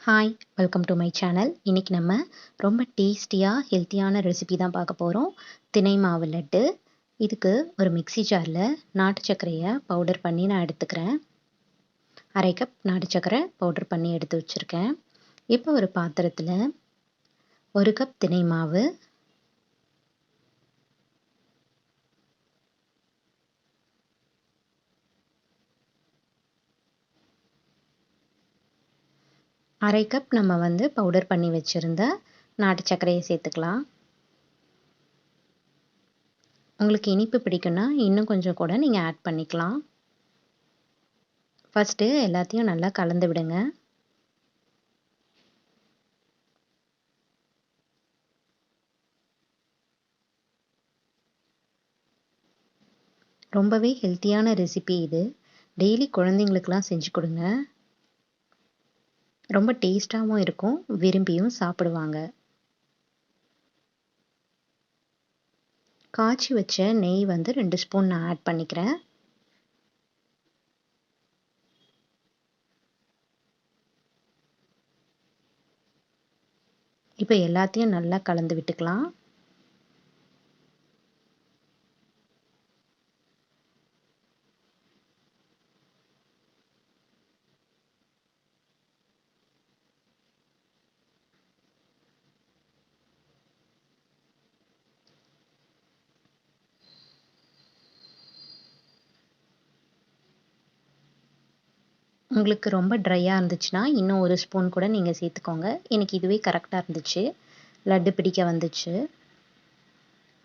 Hi welcome to my channel இன்றைக்கி நம்ம ரொம்ப டேஸ்டியாக ஹெல்த்தியான ரெசிபி தான் பார்க்க போகிறோம் தினை மாவு லட்டு. இதுக்கு ஒரு மிக்ஸி ஜாரில் நாட்டு சர்க்கரையை பவுடர் பண்ணி நான் எடுத்துக்கிறேன். அரை கப் நாட்டு சர்க்கரை பவுடர் பண்ணி எடுத்து வச்சுருக்கேன். இப்போ ஒரு பாத்திரத்தில் ஒரு கப் தினை மாவு அரை கப் நம்ம வந்து பவுடர் பண்ணி வச்சுருந்த நாட்டு சர்க்கரையை சேர்த்துக்கலாம். உங்களுக்கு இனிப்பு பிடிக்குன்னா இன்னும் கொஞ்சம் கூட நீங்கள் ஆட் பண்ணிக்கலாம். ஃபஸ்ட்டு எல்லாத்தையும் நல்லா கலந்து விடுங்க. ரொம்பவே ஹெல்த்தியான ரெசிபி இது. டெய்லி குழந்தைங்களுக்கெலாம் செஞ்சு கொடுங்க. ரொம்ப டேஸ்ட்டாகவும் இருக்கும் விரும்பியும் சாப்பிடுவாங்க. காய்ச்சி வச்ச நெய் வந்து ரெண்டு ஸ்பூன் நான் ஆட் பண்ணிக்கிறேன். இப்போ எல்லாத்தையும் நல்லா கலந்து விட்டுக்கலாம். உங்களுக்கு ரொம்ப ட்ரையாக இருந்துச்சுன்னா இன்னும் ஒரு ஸ்பூன் கூட நீங்கள் சேர்த்துக்கோங்க. எனக்கு இதுவே கரெக்டாக இருந்துச்சு. லட்டு பிடிக்க வந்துச்சு.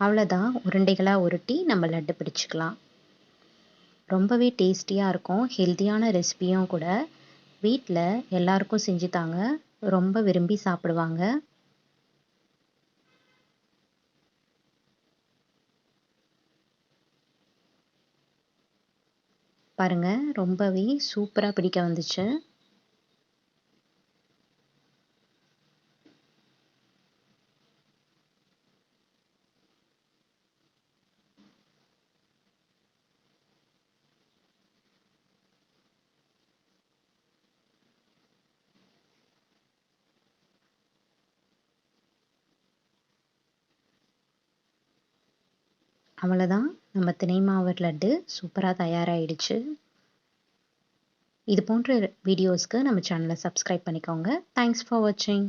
அவ்வளோதான் உருண்டைகளாக உருட்டி நம்ம லட்டு பிடிச்சிக்கலாம். ரொம்பவே டேஸ்டியாக இருக்கும். ஹெல்த்தியான ரெசிபியும் கூட வீட்டில் எல்லாருக்கும் செஞ்சு தாங்க ரொம்ப விரும்பி சாப்பிடுவாங்க. பாருங்கள் ரொம்பவே சூப்பராக பிடிக்க வந்துச்சு. அவ்வளோதான் நம்ம தினை மாவு லட்டு சூப்பராக தயாராகிடுச்சு இது போன்ற வீடியோஸ்க்கு நம்ம சேனலை சப்ஸ்கிரைப் பண்ணிக்கோங்க. தேங்க்ஸ் ஃபார் வாட்சிங்